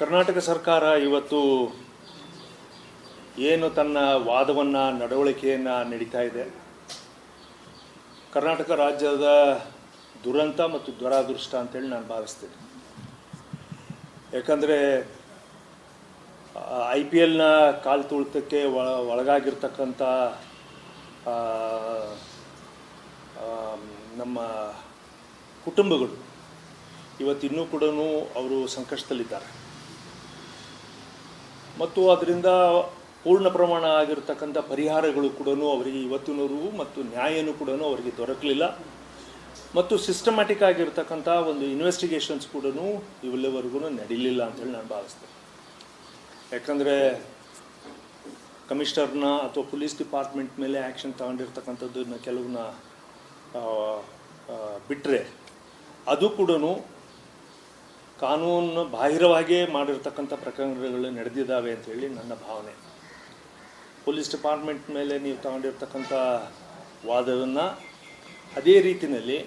ಕರ್ನಾಟಕ ಸರ್ಕಾರ ಇವತ್ತು ಏನು ತನ್ನ ವಾದವನ್ನು, ನಡವಳಿಕೆಯನ್ನು ನಡೀತಾ ಇದೆ. ಕರ್ನಾಟಕ ರಾಜ್ಯದ ದುರಂತ ಮತ್ತು ದುರಾದೃಷ್ಟ ಅಂತೇಳಿ ನಾನು ಭಾವಿಸ್ತೇನೆ. ಯಾಕಂದರೆ, ಐ ಪಿ ಎಲ್ನ ಕಾಲು ತುಳಿತಕ್ಕೆ ಒಳ, ಒಳಗಾಗಿರ್ತಕ್ಕಂಥ ನಮ್ಮ ಕುಟುಂಬಗಳು ಇವತ್ತಿನ್ನೂ ಕೂಡ ಅವರು ಸಂಕಷ್ಟದಲ್ಲಿದ್ದಾರೆ. ಮತ್ತು ಅದರಿಂದ ಪೂರ್ಣ ಪ್ರಮಾಣ ಆಗಿರತಕ್ಕಂಥ ಪರಿಹಾರಗಳು ಕೂಡ ಅವರಿಗೆ ಇವತ್ತಿನವರೆಗೂ ಮತ್ತು ನ್ಯಾಯನೂ ಕೂಡ ಅವರಿಗೆ ದೊರಕಲಿಲ್ಲ. ಮತ್ತು ಸಿಸ್ಟಮ್ಯಾಟಿಕ್ ಆಗಿರ್ತಕ್ಕಂಥ ಒಂದು ಇನ್ವೆಸ್ಟಿಗೇಷನ್ಸ್ ಕೂಡ ಇವೆಲ್ಲವರೆಗೂ ನಡೀಲಿಲ್ಲ ಅಂತೇಳಿ ನಾನು ಭಾವಿಸ್ತೇನೆ. ಯಾಕಂದರೆ ಕಮಿಷನರ್ನ ಅಥವಾ ಪೊಲೀಸ್ ಡಿಪಾರ್ಟ್ಮೆಂಟ್ ಮೇಲೆ ಆ್ಯಕ್ಷನ್ ತಗೊಂಡಿರ್ತಕ್ಕಂಥದ್ದನ್ನ ಕೆಲವನ್ನ ಬಿಟ್ಟರೆ ಅದು ಕೂಡ ಕಾನೂನು ಬಾಹಿರವಾಗಿಯೇ ಮಾಡಿರ್ತಕ್ಕಂಥ ಪ್ರಕರಣಗಳು ನಡೆದಿದ್ದಾವೆ ಅಂತೇಳಿ ನನ್ನ ಭಾವನೆ. ಪೊಲೀಸ್ ಡಿಪಾರ್ಟ್ಮೆಂಟ್ ಮೇಲೆ ನೀವು ತಗೊಂಡಿರ್ತಕ್ಕಂಥ ವಾದವನ್ನು ಅದೇ ರೀತಿಯಲ್ಲಿ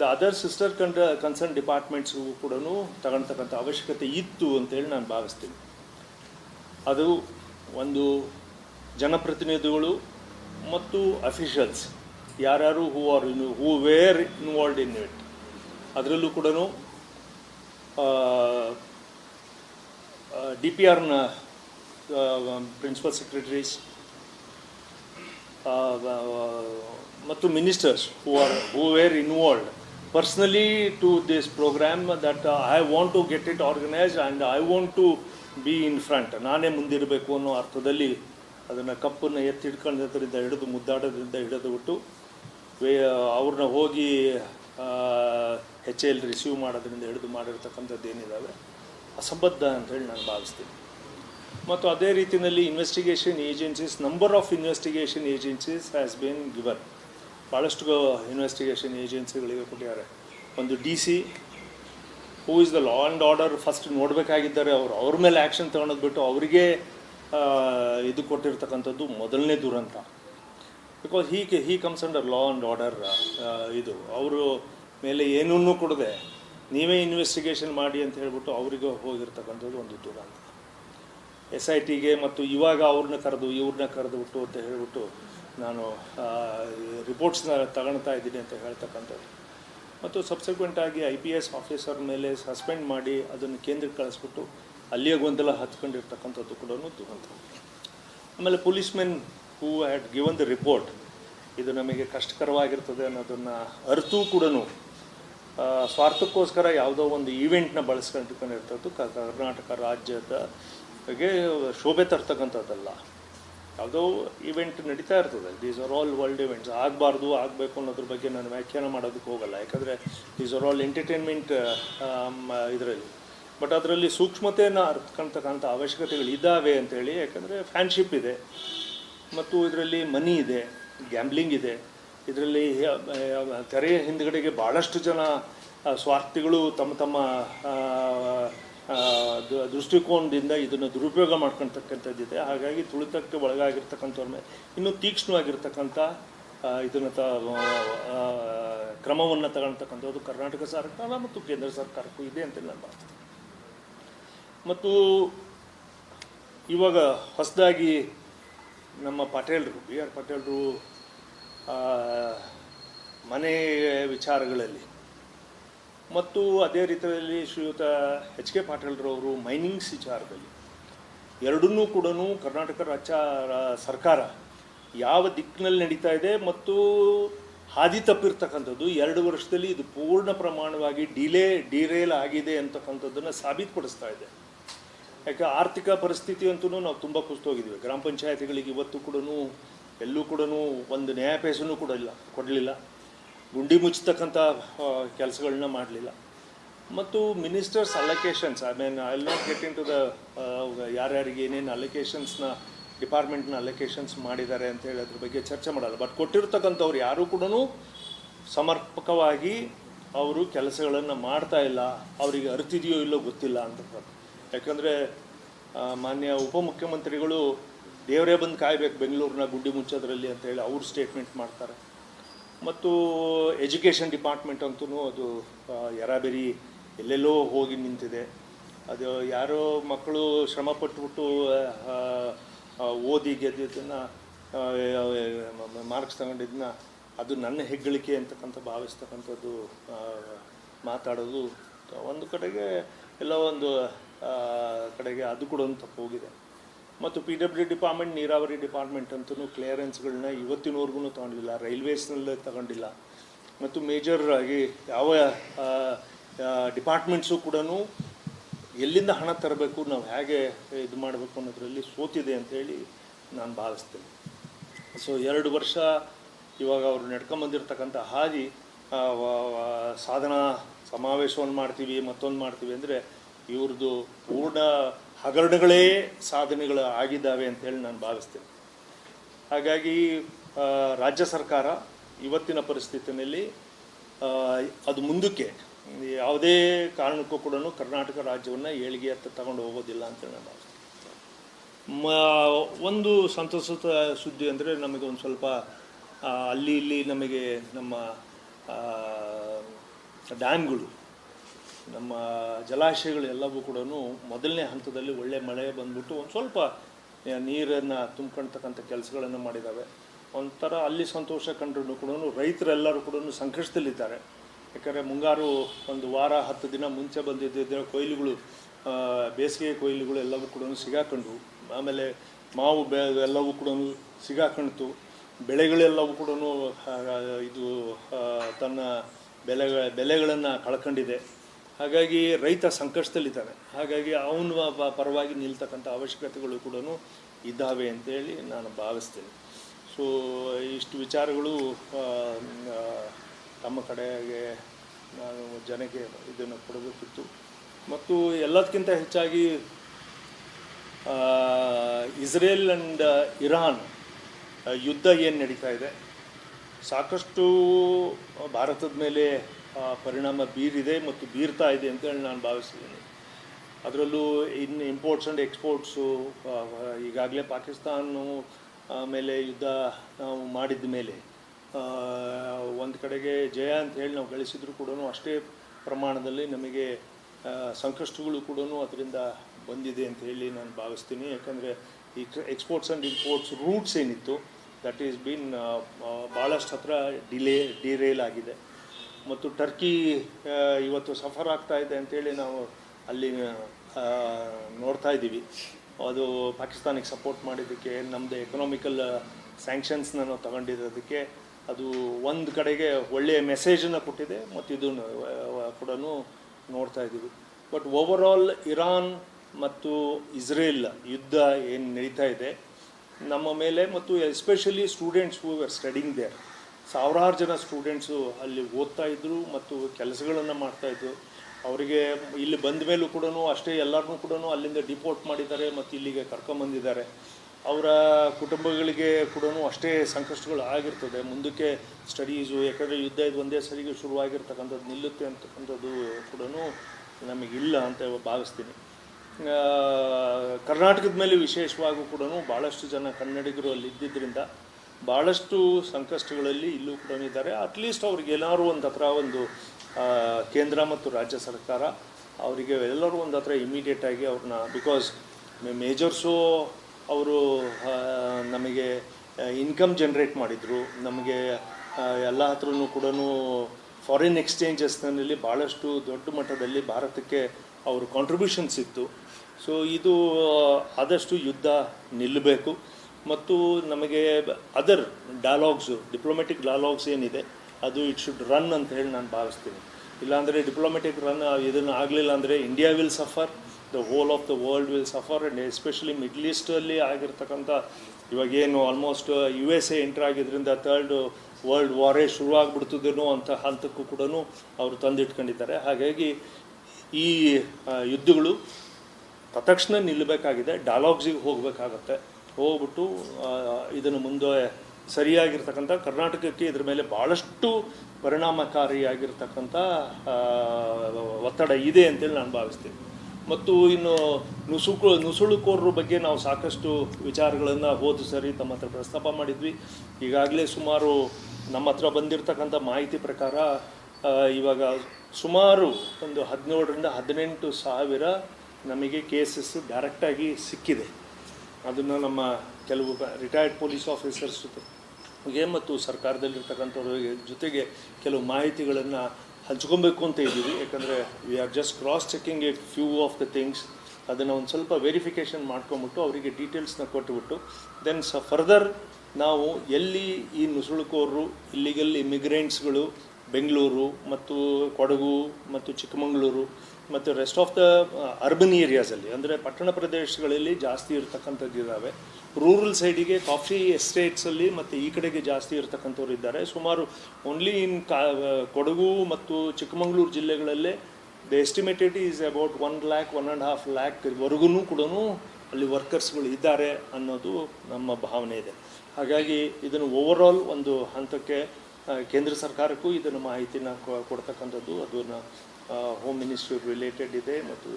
ದ ಅದರ್ ಸಿಸ್ಟರ್ ಕಂಡ ಕನ್ಸರ್ನ್ ಡಿಪಾರ್ಟ್ಮೆಂಟ್ಸ್ಗೂ ಕೂಡ ತಗೊಳ್ತಕ್ಕಂಥ ಅವಶ್ಯಕತೆ ಇತ್ತು ಅಂತೇಳಿ ನಾನು ಭಾವಿಸ್ತೀನಿ. ಅದು ಒಂದು ಜನಪ್ರತಿನಿಧಿಗಳು ಮತ್ತು ಅಫಿಷಿಯಲ್ಸ್, ಯಾರ್ಯಾರು who are in who were involved in it, ಅದರಲ್ಲೂ ಕೂಡ ಡಿ ಪಿ ಆರ್ನ ಪ್ರಿನ್ಸಿಪಲ್ ಸೆಕ್ರೆಟರೀಸ್ ಮತ್ತು ministers who are who were involved personally to this program that I want to get it organise and I want to be in front ನಾನೇ ಮುಂದಿರಬೇಕು ಅನ್ನೋ ಅರ್ಥದಲ್ಲಿ ಅದನ್ನು ಕಪ್ಪನ್ನು ಎತ್ತಿ ಹಿಡ್ಕೊಳ್ಳೋದ್ರಿಂದ ಹಿಡಿದು, ಮುದ್ದಾಡೋದ್ರಿಂದ ಹಿಡಿದು ಬಿಟ್ಟು, ವೇ, ಅವ್ರನ್ನ ಹೋಗಿ ಹೆಚ್ ಎಲ್ ರಿಸೀವ್ ಮಾಡೋದ್ರಿಂದ ಹಿಡಿದು ಮಾಡಿರ್ತಕ್ಕಂಥದ್ದು ಏನಿದ್ದಾವೆ ಅಸಂಬದ್ಧ ಅಂತೇಳಿ ನಾನು ಭಾವಿಸ್ತೀನಿ. ಮತ್ತು ಅದೇ ರೀತಿಯಲ್ಲಿ investigation agencies number of investigation agencies has been given ಭಾಳಷ್ಟು ಇನ್ವೆಸ್ಟಿಗೇಷನ್ ಏಜೆನ್ಸಿಗಳಿಗೆ ಕೊಟ್ಟಿದ್ದಾರೆ. ಒಂದು D C who is the law and order first ನೋಡಬೇಕಾಗಿದ್ದಾರೆ ಅವರು ಅವ್ರ ಮೇಲೆ ಆ್ಯಕ್ಷನ್ ತೊಗೊಳೋದು ಬಿಟ್ಟು ಅವರಿಗೆ ಇದು ಕೊಟ್ಟಿರ್ತಕ್ಕಂಥದ್ದು ಮೊದಲನೇ ದುರಂತ. Because he he comes under law and order ಇದು. ಅವರು ಮೇಲೆ ಏನನ್ನೂ ಕೊಡದೆ ನೀವೇ ಇನ್ವೆಸ್ಟಿಗೇಷನ್ ಮಾಡಿ ಅಂತ ಹೇಳ್ಬಿಟ್ಟು ಅವರಿಗೆ ಹೋಗಿರ್ತಕ್ಕಂಥದ್ದು ಒಂದು ದುರಂತ. ಎಸ್ ಐ ಟಿಗೆ ಮತ್ತು ಇವಾಗ ಅವ್ರನ್ನ ಕರೆದು ಇವ್ರನ್ನ ಕರೆದುಬಿಟ್ಟು ಅಂತ ಹೇಳ್ಬಿಟ್ಟು ನಾನು ರಿಪೋರ್ಟ್ಸ್ನ ತಗೊಳ್ತಾ ಇದ್ದೀನಿ ಅಂತ ಹೇಳ್ತಕ್ಕಂಥದ್ದು. ಮತ್ತು ಸಬ್ಸಿಕ್ವೆಂಟಾಗಿ ಐ ಪಿ ಎಸ್ ಆಫೀಸರ್ ಮೇಲೆ ಸಸ್ಪೆಂಡ್ ಮಾಡಿ ಅದನ್ನು ಕೇಂದ್ರಕ್ಕೆ ಕಳಿಸ್ಬಿಟ್ಟು ಅಲ್ಲಿಯೇ ಗೊಂದಲ ಹತ್ಕೊಂಡಿರ್ತಕ್ಕಂಥದ್ದು ಕೂಡ ದುರಂತ. ಆಮೇಲೆ policemen who had given the report ಇದು ನಮಗೆ ಕಷ್ಟಕರವಾಗಿರ್ತದೆ ಅನ್ನೋದನ್ನು ಅರ್ತೂ ಕೂಡ ಸ್ವಾರ್ಥಕ್ಕೋಸ್ಕರ ಯಾವುದೋ ಒಂದು ಈವೆಂಟ್ನ ಕ- ಕರ್ನಾಟಕ ರಾಜ್ಯದ ಗೆ ಶೋಭೆ ತರ್ತಕ್ಕಂಥದ್ದಲ್ಲ. ಯಾವುದೋ ಈವೆಂಟ್ ನಡೀತಾ ಇರ್ತದೆ. These are all world events ಆಗಬಾರ್ದು, ಆಗಬೇಕು ಅನ್ನೋದ್ರ ಬಗ್ಗೆ ನಾನು ವ್ಯಾಖ್ಯಾನ ಮಾಡೋದಕ್ಕೆ ಹೋಗಲ್ಲ. ಯಾಕಂದರೆ ದೀಸ್ ಆರ್ ಆಲ್ ಎಂಟರ್ಟೈನ್ಮೆಂಟ್ ಇದರಲ್ಲಿ. ಬಟ್ ಅದರಲ್ಲಿ ಸೂಕ್ಷ್ಮತೆಯನ್ನು ಅರ್ಥಕೊಳ್ತಕ್ಕಂಥ ಅವಶ್ಯಕತೆಗಳು ಇದ್ದಾವೆ ಅಂತೇಳಿ, ಯಾಕಂದರೆ ಫ್ಯಾನ್ಶಿಪ್ ಇದೆ. ಮತ್ತು ಇದರಲ್ಲಿ ಮನಿ ಇದೆ ಗ್ಯಾಂಬ್ಲಿಂಗ್ ಇದೆ. ಇದರಲ್ಲಿ ತೆರೆಯ ಹಿಂದ್ಗಡೆಗೆ ಭಾಳಷ್ಟು ಜನ ಸ್ವಾರ್ಥಿಗಳು ತಮ್ಮ ತಮ್ಮ ದೃಷ್ಟಿಕೋನದಿಂದ ಇದನ್ನು ದುರುಪಯೋಗ ಮಾಡ್ಕೊಳ್ತಕ್ಕಂಥದ್ದಿದೆ ಹಾಗಾಗಿ ತುಳಿತಕ್ಕೆ ಒಳಗಾಗಿರ್ತಕ್ಕಂಥವ್ರ ಮೇಲೆ ಇನ್ನೂ ತೀಕ್ಷ್ಣವಾಗಿರ್ತಕ್ಕಂಥ ಇದನ್ನು ತ ಕ್ರಮವನ್ನು ತಗೊಳ್ತಕ್ಕಂಥದ್ದು ಕರ್ನಾಟಕ ಸರ್ಕಾರ ಮತ್ತು ಕೇಂದ್ರ ಸರ್ಕಾರಕ್ಕೂ ಇದೆ ಅಂತ ನಾನು ಭಾವಿಸ್ತೀನಿ. ಮತ್ತು ಇವಾಗ ಹೊಸದಾಗಿ ನಮ್ಮ ಪಟೇಲರು, ಬಿ ಆರ್ ಪಟೇಲರು ಮನೆ ವಿಚಾರಗಳಲ್ಲಿ. ಮತ್ತು ಅದೇ ರೀತಿಯಲ್ಲಿ ಶ್ರೀಯುತ ಎಚ್ ಕೆ ಪಾಟೀಲ್ರವರು ಮೈನಿಂಗ್ಸ್ ವಿಚಾರದಲ್ಲಿ. ಎರಡನ್ನೂ ಕೂಡ ಕರ್ನಾಟಕ ರಾಜ್ಯ ಸರ್ಕಾರ ಯಾವ ದಿಕ್ಕಿನಲ್ಲಿ ನಡೀತಾ ಇದೆ ಮತ್ತು ಹಾದಿ ತಪ್ಪಿರ್ತಕ್ಕಂಥದ್ದು ಎರಡು ವರ್ಷದಲ್ಲಿ ಇದು ಪೂರ್ಣ ಪ್ರಮಾಣವಾಗಿ ಡಿಲೇ, ಡಿರೇಲ್ ಆಗಿದೆ ಅಂತಕ್ಕಂಥದ್ದನ್ನು ಸಾಬೀತುಪಡಿಸ್ತಾ ಇದೆ. ಯಾಕೆ ಆರ್ಥಿಕ ಪರಿಸ್ಥಿತಿ ಅಂತೂ ನಾವು ತುಂಬ ಕುಸಿತೋಗಿದ್ದೀವಿ ಗ್ರಾಮ ಪಂಚಾಯತಿಗಳಿಗೆ ಇವತ್ತು ಕೂಡ ಎಲ್ಲೂ ಕೂಡ ಒಂದು ನ್ಯಾಯಪೇಸನೂ ಕೂಡ ಇಲ್ಲ, ಕೊಡಲಿಲ್ಲ. ಗುಂಡಿ ಮುಚ್ಚತಕ್ಕಂಥ ಕೆಲಸಗಳನ್ನ ಮಾಡಲಿಲ್ಲ. ಮತ್ತು ministers allocations I mean I not get into the ಯಾರ್ಯಾರಿಗೆ ಏನೇನು ಅಲೊಕೇಶನ್ಸ್ನ ಡಿಪಾರ್ಟ್ಮೆಂಟ್ನ ಅಲೊಕೇಶನ್ಸ್ ಮಾಡಿದ್ದಾರೆ ಅಂತ ಹೇಳಿ ಅದ್ರ ಬಗ್ಗೆ ಚರ್ಚೆ ಮಾಡಲ್ಲ. ಬಟ್ ಕೊಟ್ಟಿರ್ತಕ್ಕಂಥವ್ರು ಯಾರೂ ಕೂಡ ಸಮರ್ಪಕವಾಗಿ ಅವರು ಕೆಲಸಗಳನ್ನು ಮಾಡ್ತಾ ಇಲ್ಲ, ಅವರಿಗೆ ಅರಿತಿದೆಯೋ ಇಲ್ಲೋ ಗೊತ್ತಿಲ್ಲ ಅಂತ ಯಾಕಂದರೆ ಮಾನ್ಯ ಉಪಮುಖ್ಯಮಂತ್ರಿಗಳು ದೇವರೇ ಬಂದು ಕಾಯಬೇಕು ಬೆಂಗಳೂರಿನ ಗುಡ್ಡಿ ಮುಚ್ಚೋದ್ರಲ್ಲಿ ಅಂತ ಹೇಳಿ ಅವ್ರು ಸ್ಟೇಟ್ಮೆಂಟ್ ಮಾಡ್ತಾರೆ. ಮತ್ತು ಎಜುಕೇಷನ್ ಡಿಪಾರ್ಟ್ಮೆಂಟ್ ಅಂತೂ ಅದು ಯರಾಬೆರಿ ಎಲ್ಲೆಲ್ಲೋ ಹೋಗಿ ನಿಂತಿದೆ. ಅದು ಯಾರೋ ಮಕ್ಕಳು ಶ್ರಮ ಆ, ಓದಿ ಗೆದ್ದಿದ್ದನ್ನು ಮಾರ್ಕ್ಸ್ ತಗೊಂಡಿದ್ದನ್ನ ಅದು ನನ್ನ ಹೆಗ್ಗಳಿಕೆ ಅಂತಕ್ಕಂಥ ಭಾವಿಸ್ತಕ್ಕಂಥದ್ದು ಮಾತಾಡೋದು ಒಂದು ಕಡೆಗೆ ಎಲ್ಲ ಒಂದು ಕಡೆಗೆ ಅದು ಕೂಡ ಒಂದು ತಪ್ಪು ಹೋಗಿದೆ ಮತ್ತು ಪಿ ಡಬ್ಲ್ಯೂ ಡಿಪಾರ್ಟ್ಮೆಂಟ್ ನೀರಾವರಿ ಡಿಪಾರ್ಟ್ಮೆಂಟ್ ಅಂತೂ ಕ್ಲಿಯರೆನ್ಸ್ಗಳನ್ನ ಇವತ್ತಿನವರೆಗೂ ತಗೊಂಡಿಲ್ಲ, ರೈಲ್ವೇಸ್ನಲ್ಲೇ ತಗೊಂಡಿಲ್ಲ. ಮತ್ತು ಮೇಜರ್ ಆಗಿ ಯಾವ ಡಿಪಾರ್ಟ್ಮೆಂಟ್ಸು ಕೂಡ ಎಲ್ಲಿಂದ ಹಣ ತರಬೇಕು, ನಾವು ಹೇಗೆ ಇದು ಮಾಡಬೇಕು ಅನ್ನೋದರಲ್ಲಿ ಸೋತಿದೆ ಅಂತೇಳಿ ನಾನು ಭಾವಿಸ್ತೇನೆ. ಸೊ, ಎರಡು ವರ್ಷ ಇವಾಗ ಅವರು ನಡ್ಕೊಂಬಂದಿರ್ತಕ್ಕಂಥ ಹಾದಿ ಸಾಧನಾ ಸಮಾವೇಶವನ್ನು ಮಾಡ್ತೀವಿ, ಮತ್ತೊಂದು ಮಾಡ್ತೀವಿ ಅಂದರೆ ಇವ್ರದ್ದು ಪೂರ್ಣ ಹಗರಣಗಳೇ ಸಾಧನೆಗಳು ಆಗಿದ್ದಾವೆ ಅಂತೇಳಿ ನಾನು ಭಾವಿಸ್ತೇನೆ. ಹಾಗಾಗಿ ರಾಜ್ಯ ಸರ್ಕಾರ ಇವತ್ತಿನ ಪರಿಸ್ಥಿತಿಯಲ್ಲಿ ಅದು ಮುಂದಕ್ಕೆ ಯಾವುದೇ ಕಾರಣಕ್ಕೂ ಕೂಡ ಕರ್ನಾಟಕ ರಾಜ್ಯವನ್ನು ಏಳಿಗೆ ಹತ್ತ ತಗೊಂಡು ಹೋಗೋದಿಲ್ಲ ಅಂತೇಳಿ ನಾನು ಭಾವಿಸ್ತೇನೆ. ಒಂದು ಸಂತಸದ ಸುದ್ದಿ ಅಂದರೆ ನಮಗೆ ಒಂದು ಸ್ವಲ್ಪ ಅಲ್ಲಿ ಇಲ್ಲಿ ನಮಗೆ ನಮ್ಮ ಡ್ಯಾಮ್ಗಳು ನಮ್ಮ ಜಲಾಶಯಗಳು ಎಲ್ಲವೂ ಕೂಡ ಮೊದಲನೇ ಹಂತದಲ್ಲಿ ಒಳ್ಳೆ ಮಳೆ ಬಂದ್ಬಿಟ್ಟು ಒಂದು ಸ್ವಲ್ಪ ನೀರನ್ನು ತುಂಬ್ಕೊಳ್ತಕ್ಕಂಥ ಕೆಲಸಗಳನ್ನು ಮಾಡಿದ್ದಾವೆ ಒಂಥರ ಅಲ್ಲಿ ಸಂತೋಷ ಕಂಡ್ರೂ ಕೂಡ ರೈತರೆಲ್ಲರೂ ಕೂಡ ಸಂಕಷ್ಟದಲ್ಲಿದ್ದಾರೆ. ಯಾಕಂದರೆ ಮುಂಗಾರು ಒಂದು ವಾರ, ಹತ್ತು ದಿನ ಮುಂಚೆ ಬಂದಿದ್ದ ಕೊಯ್ಲುಗಳು ಬೇಸಿಗೆ ಕೊಯ್ಲುಗಳು ಎಲ್ಲವೂ ಕೂಡ ಸಿಗಾಕೊಂಡು ಆಮೇಲೆ ಮಾವು ಬೆ, ಎಲ್ಲವೂ ಕೂಡ ಸಿಗಾಕಣ್ತು ಬೆಳೆಗಳೆಲ್ಲವೂ ಕೂಡ ಇದು ತನ್ನ ಬೆಲೆಗಳ ಬೆಲೆಗಳನ್ನು ಕಳ್ಕೊಂಡಿದೆ. ಹಾಗಾಗಿ ರೈತ ಸಂಕಷ್ಟದಲ್ಲಿದ್ದಾನೆ. ಹಾಗಾಗಿ ಅವನ ಪರವಾಗಿ ನಿಲ್ತಕ್ಕಂಥ ಅವಶ್ಯಕತೆಗಳು ಕೂಡ ಇದ್ದಾವೆ ಅಂತೇಳಿ ನಾನು ಭಾವಿಸ್ತೇನೆ. ಸೊ ಇಷ್ಟು ವಿಚಾರಗಳು ತಮ್ಮ ಕಡೆಗೆ ನಾನು ಜನಕ್ಕೆ ಇದನ್ನು ಕೊಡಬೇಕಿತ್ತು. ಮತ್ತು ಎಲ್ಲದಕ್ಕಿಂತ ಹೆಚ್ಚಾಗಿ ಇಸ್ರೇಲ್ ಆ್ಯಂಡ್ ಇರಾನ್ ಯುದ್ಧ ಏನು ನಡೀತಾ ಇದೆ? ಸಾಕಷ್ಟು ಭಾರತದ ಮೇಲೆ ಪರಿಣಾಮ ಬೀರಿದೆ ಮತ್ತು ಬೀರ್ತಾ ಇದೆ ಅಂತೇಳಿ ನಾನು ಭಾವಿಸಿದ್ದೀನಿ ಅದರಲ್ಲೂ ಇನ್ನು ಇಂಪೋರ್ಟ್ಸ್ ಆ್ಯಂಡ್ ಎಕ್ಸ್ಪೋರ್ಟ್ಸು ಈಗಾಗಲೇ ಪಾಕಿಸ್ತಾನ ಮೇಲೆ ಯುದ್ಧ ನಾವು ಮಾಡಿದ ಮೇಲೆ ಒಂದು ಕಡೆಗೆ ಜಯ ಅಂತ ಹೇಳಿ ನಾವು ಗಳಿಸಿದ್ರು ಕೂಡ ಅಷ್ಟೇ ಪ್ರಮಾಣದಲ್ಲಿ ನಮಗೆ ಸಂಕಷ್ಟಗಳು ಕೂಡ ಅದರಿಂದ ಬಂದಿದೆ ಅಂತ ಹೇಳಿ ನಾನು ಭಾವಿಸ್ತೀನಿ. ಯಾಕಂದರೆ ಈ ಎಕ್ಸ್ಪೋರ್ಟ್ಸ್ ಆ್ಯಂಡ್ ಇಂಪೋರ್ಟ್ಸ್ ರೂಟ್ಸ್ ಏನಿತ್ತು ದಟ್ ಈಸ್ ಬಿನ್ ಭಾಳಷ್ಟು ಹತ್ರ ಡಿಲೇ ಡಿರೇಲ್ ಆಗಿದೆ. ಮತ್ತು ಟರ್ಕಿ ಇವತ್ತು ಸಫರ್ ಆಗ್ತಾ ಇದೆ ಅಂತೇಳಿ ನಾವು ಅಲ್ಲಿ ನೋಡ್ತಾ ಇದ್ದೀವಿ. ಅದು ಪಾಕಿಸ್ತಾನಿಗೆ ಸಪೋರ್ಟ್ ಮಾಡಿದ್ದಕ್ಕೆ ನಮ್ಮದು ಎಕನಾಮಿಕಲ್ ಸ್ಯಾಂಕ್ಷನ್ಸ್ನ ನಾವು ತಗೊಂಡಿರೋದಕ್ಕೆ ಅದು ಒಂದು ಕಡೆಗೆ ಒಳ್ಳೆಯ ಮೆಸೇಜನ್ನು ಕೊಟ್ಟಿದೆ ಮತ್ತು ಇದನ್ನು ಕೂಡ ನೋಡ್ತಾ ಇದ್ದೀವಿ. ಬಟ್ ಓವರ್ ಆಲ್ ಇರಾನ್ ಮತ್ತು ಇಸ್ರೇಲ್ ಯುದ್ಧ ಏನು ನಡೀತಾ ಇದೆ, ನಮ್ಮ ಮೇಲೆ ಮತ್ತು especially students who are studying there ಸಾವಿರಾರು ಜನ ಸ್ಟೂಡೆಂಟ್ಸು ಅಲ್ಲಿ ಓದ್ತಾ ಇದ್ದರು ಮತ್ತು ಕೆಲಸಗಳನ್ನು ಮಾಡ್ತಾಯಿದ್ರು ಅವರಿಗೆ ಇಲ್ಲಿ ಬಂದ ಮೇಲೂ ಕೂಡ ಅಷ್ಟೇ ಎಲ್ಲರನ್ನೂ ಕೂಡ ಅಲ್ಲಿಂದ ಡಿಪೋರ್ಟ್ ಮಾಡಿದ್ದಾರೆ ಮತ್ತು ಇಲ್ಲಿಗೆ ಕರ್ಕೊಂಬಂದಿದ್ದಾರೆ ಅವರ ಕುಟುಂಬಗಳಿಗೆ ಕೂಡ ಅಷ್ಟೇ ಸಂಕಷ್ಟಗಳು ಆಗಿರ್ತದೆ. ಮುಂದಕ್ಕೆ ಸ್ಟಡೀಸು ಯಾಕಂದರೆ ಯುದ್ಧ ಇದು ಒಂದೇ ಸರಿಗೆ ಶುರುವಾಗಿರ್ತಕ್ಕಂಥದ್ದು, ನಿಲ್ಲುತ್ತೆ ಅಂತಕ್ಕಂಥದ್ದು ಕೂಡ ನಮಗಿಲ್ಲ ಅಂತ ಭಾವಿಸ್ತೀನಿ. ಕರ್ನಾಟಕದ ಮೇಲೆ ವಿಶೇಷವಾಗೂ ಕೂಡ ಭಾಳಷ್ಟು ಜನ ಕನ್ನಡಿಗರು ಅಲ್ಲಿ ಇದ್ದಿದ್ದರಿಂದ ಭಾಳಷ್ಟು ಸಂಕಷ್ಟಗಳಲ್ಲಿ ಇಲ್ಲೂ ಕೂಡ ಇದ್ದಾರೆ. ಅಟ್ಲೀಸ್ಟ್ ಅವ್ರಿಗೆ ಏನಾದ್ರು ಒಂದು ಹತ್ರ ಒಂದು ಕೇಂದ್ರ ಮತ್ತು ರಾಜ್ಯ ಸರ್ಕಾರ, ಅವರಿಗೆ ಎಲ್ಲರೂ ಒಂದು ಹತ್ರ ಇಮಿಡಿಯೇಟಾಗಿ ಅವ್ರನ್ನ ಬಿಕಾಸ್ ಮೇಜರ್ಸು ಅವರು ನಮಗೆ ಇನ್ಕಮ್ ಜನ್ರೇಟ್ ಮಾಡಿದರು. ನಮಗೆ ಎಲ್ಲ ಹತ್ರನೂ ಕೂಡ ಫಾರಿನ್ ಎಕ್ಸ್ಚೇಂಜಸ್ನಲ್ಲಿ ಭಾಳಷ್ಟು ದೊಡ್ಡ ಮಟ್ಟದಲ್ಲಿ ಭಾರತಕ್ಕೆ ಅವರು ಕಾಂಟ್ರಿಬ್ಯೂಷನ್ಸ್ ಇತ್ತು. ಸೊ ಇದು ಆದಷ್ಟು ಯುದ್ಧ ನಿಲ್ಲಬೇಕು ಮತ್ತು ನಮಗೆ ಅದರ್ ಡಾಲಾಗ್ಸು ಡಿಪ್ಲೊಮೆಟಿಕ್ ಡಾಲಾಗ್ಸ್ ಏನಿದೆ, ಅದು ಇಟ್ ಶುಡ್ ರನ್ ಅಂತ ಹೇಳಿ ನಾನು ಭಾವಿಸ್ತೀನಿ. ಇಲ್ಲಾಂದರೆ ಡಿಪ್ಲೊಮೆಟಿಕ್ ರನ್ ಇದನ್ನು ಆಗಲಿಲ್ಲ ಅಂದರೆ India will suffer the whole of the world will suffer and especially middle ಈಸ್ಟಲ್ಲಿ ಆಗಿರ್ತಕ್ಕಂಥ ಇವಾಗೇನು almost U S A enter ಆಗಿದ್ದರಿಂದ ಥರ್ಡ್ ವರ್ಲ್ಡ್ ವಾರೇ ಶುರುವಾಗ್ಬಿಡ್ತದೇನೋ ಅಂತ ಹಂತಕ್ಕೂ ಕೂಡ ಅವರು ತಂದಿಟ್ಕೊಂಡಿದ್ದಾರೆ. ಹಾಗಾಗಿ ಈ ಯುದ್ಧಗಳು ತತ್ಕ್ಷಣ ನಿಲ್ಲಬೇಕಾಗಿದೆ ಡಾಲಾಗ್ಸಿಗೆ ಹೋಗಬೇಕಾಗತ್ತೆ. ಹೋಗ್ಬಿಟ್ಟು ಇದನ್ನು ಮುಂದೆ ಸರಿಯಾಗಿರ್ತಕ್ಕಂಥ ಕರ್ನಾಟಕಕ್ಕೆ ಇದ್ರ ಮೇಲೆ ಭಾಳಷ್ಟು ಪರಿಣಾಮಕಾರಿಯಾಗಿರ್ತಕ್ಕಂಥ ಒತ್ತಡ ಇದೆ ಅಂತೇಳಿ ನಾನು ಭಾವಿಸ್ತೀನಿ. ಮತ್ತು ಇನ್ನು ನುಸುಕು, ನುಸುಳುಕೋರರ ಬಗ್ಗೆ ನಾವು ಸಾಕಷ್ಟು ವಿಚಾರಗಳನ್ನು ಹೋದ ಸರಿ ತಮ್ಮ ಹತ್ರ ಪ್ರಸ್ತಾಪ ಮಾಡಿದ್ವಿ. ಈಗಾಗಲೇ ಸುಮಾರು ನಮ್ಮ ಹತ್ರ ಬಂದಿರತಕ್ಕಂಥ ಮಾಹಿತಿ ಪ್ರಕಾರ ಇವಾಗ ಸುಮಾರು ಒಂದು ಹದಿನೇಳರಿಂದ ಹದಿನೆಂಟು ಸಾವಿರ ನಮಗೆ ಕೇಸಸ್ ಡೈರೆಕ್ಟಾಗಿ ಸಿಕ್ಕಿದೆ. ಅದನ್ನು ನಮ್ಮ ಕೆಲವು ರಿಟೈರ್ಡ್ ಪೊಲೀಸ್ ಆಫೀಸರ್ಸ್ ಜೊತೆಗೆ ಮತ್ತು ಸರ್ಕಾರದಲ್ಲಿರ್ತಕ್ಕಂಥವ್ರ ಜೊತೆಗೆ ಕೆಲವು ಮಾಹಿತಿಗಳನ್ನು ಹಂಚ್ಕೊಬೇಕು ಅಂತ ಇದ್ದೀವಿ. ಯಾಕಂದರೆ we are just cross checking a few of the things ಅದನ್ನು ಒಂದು ಸ್ವಲ್ಪ ವೆರಿಫಿಕೇಷನ್ ಮಾಡ್ಕೊಂಬಿಟ್ಟು ಅವರಿಗೆ ಡೀಟೇಲ್ಸ್ನ ಕೊಟ್ಟುಬಿಟ್ಟು ದೆನ್ ಸ ಫರ್ದರ್ ನಾವು ಎಲ್ಲಿ ಈ ನುಸುಳುಕೋರರು ಇಲ್ಲಿಗೆಲ್ಲಿ ಇಮಿಗ್ರೆಂಟ್ಸ್ಗಳು ಬೆಂಗಳೂರು ಮತ್ತು ಕೊಡಗು ಮತ್ತು ಚಿಕ್ಕಮಗಳೂರು ಮತ್ತು ರೆಸ್ಟ್ ಆಫ್ ದ ಅರ್ಬನ್ ಏರಿಯಾಸಲ್ಲಿ ಅಂದರೆ ಪಟ್ಟಣ ಪ್ರದೇಶಗಳಲ್ಲಿ ಜಾಸ್ತಿ ಇರ್ತಕ್ಕಂಥದ್ದು ಇದ್ದಾವೆ ರೂರಲ್ ಸೈಡಿಗೆ ಕಾಫಿ ಎಸ್ಟೇಟ್ಸಲ್ಲಿ ಮತ್ತು ಈ ಕಡೆಗೆ ಜಾಸ್ತಿ ಇರ್ತಕ್ಕಂಥವ್ರು ಇದ್ದಾರೆ. ಸುಮಾರು ಓನ್ಲಿ ಇನ್ ಕಾ ಕೊಡಗು ಮತ್ತು Chikkamagaluru ಜಿಲ್ಲೆಗಳಲ್ಲೇ the estimated is about one lakh one and half ಲ್ಯಾಕ್ವರೆಗೂ ಕೂಡ ಅಲ್ಲಿ ವರ್ಕರ್ಸ್ಗಳು ಇದ್ದಾರೆ ಅನ್ನೋದು ನಮ್ಮ ಭಾವನೆ ಇದೆ. ಹಾಗಾಗಿ ಇದನ್ನು ಓವರಾಲ್ ಒಂದು ಹಂತಕ್ಕೆ ಕೇಂದ್ರ ಸರ್ಕಾರಕ್ಕೂ ಇದನ್ನು ಮಾಹಿತಿನ ಕೊಡ್ತಕ್ಕಂಥದ್ದು, ಅದನ್ನು ಹೋಮ್ ಮಿನಿಸ್ಟ್ರಿ ರಿಲೇಟೆಡ್ ಇದೆ ಮತ್ತು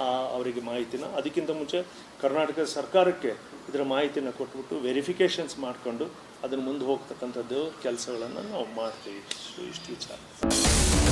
ಆ, ಅವರಿಗೆ ಮಾಹಿತಿನ ಅದಕ್ಕಿಂತ ಮುಂಚೆ ಕರ್ನಾಟಕ ಸರ್ಕಾರಕ್ಕೆ ಇದರ ಮಾಹಿತಿನ ಕೊಟ್ಬಿಟ್ಟು ವೆರಿಫಿಕೇಷನ್ಸ್ ಮಾಡಿಕೊಂಡು ಅದನ್ನು ಮುಂದೆ ಹೋಗ್ತಕ್ಕಂಥದ್ದು ಕೆಲಸಗಳನ್ನು ನಾವು ಮಾಡ್ತೀವಿ. ಇಷ್ಟು ಇಷ್ಟು ವಿಚಾರ.